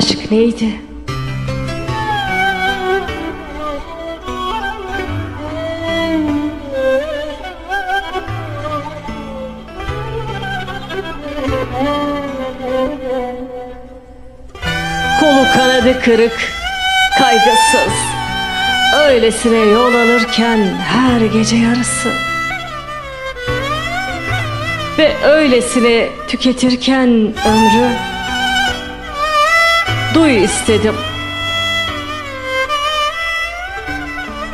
Aşk neydi? Kolu kanadı kırık, kaygısız. Öylesine yol alırken her gece yarısı. Ve öylesine tüketirken ömrü. Duy istedim.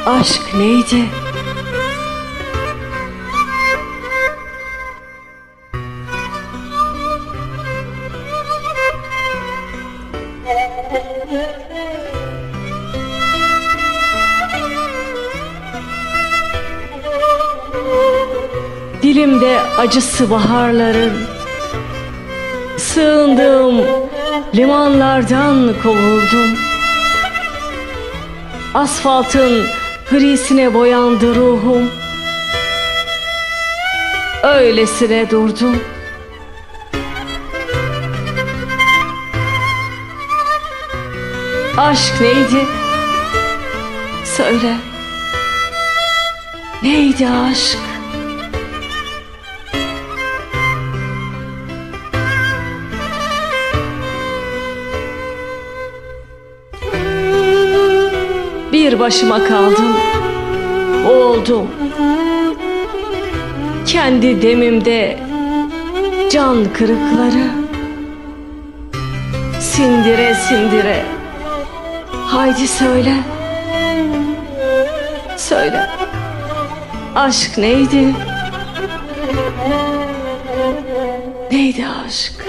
Aşk neydi? Dilimde acısı baharların Sığındığım limanlardan kovuldum Asfaltın grisine boyandı ruhum Öylesine durdum Aşk neydi? Söyle Neydi aşk? Bir başıma kaldım. Oldum. Kendi demimde can kırıkları sindire sindire. Haydi söyle. Söyle. Aşk neydi? Neydi aşk?